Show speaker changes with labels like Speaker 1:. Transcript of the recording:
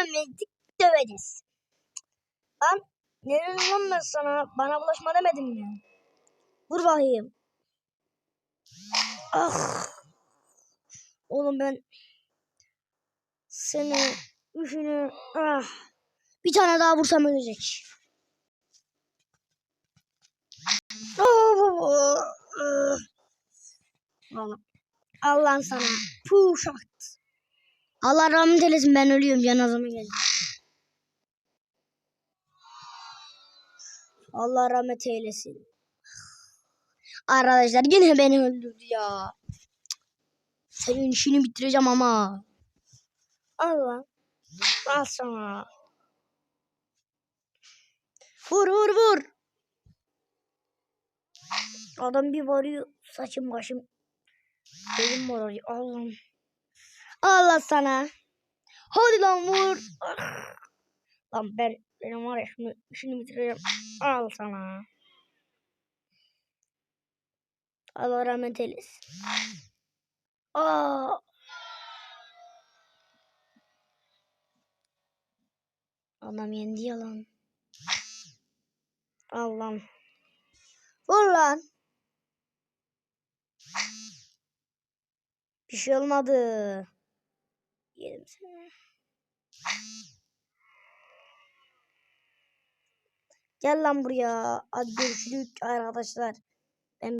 Speaker 1: dövmedik döveceğiz. Lan ne dedim lan ben sana? Bana bulaşma demedim mi? Vur bakayım. Ah. Oğlum ben seni üçünü ah. Bir tane daha vursam ölecek. Oh, ah. Oğlum. Allah sana. Puh. Allah rahmet eylesin ben ölüyorum cenazeme gelin. Allah rahmet eylesin. Arkadaşlar yine beni öldürdü ya. Senin işini bitireceğim ama. Allah. Al sana. Vur vur vur. Adam bir varıyor. Saçım başım. Benim morarıyor. Allah'ım. Allah sana. Hadi lan vur. Lan ben benim var ya şunu işini bitireceğim. Al sana. Allah rahmet eylesin. Aa. Adam yendi yalan. Allah'ım. Vur lan. Bir şey olmadı. Yedim seni. Gel lan buraya. Hadi görüşürüz arkadaşlar.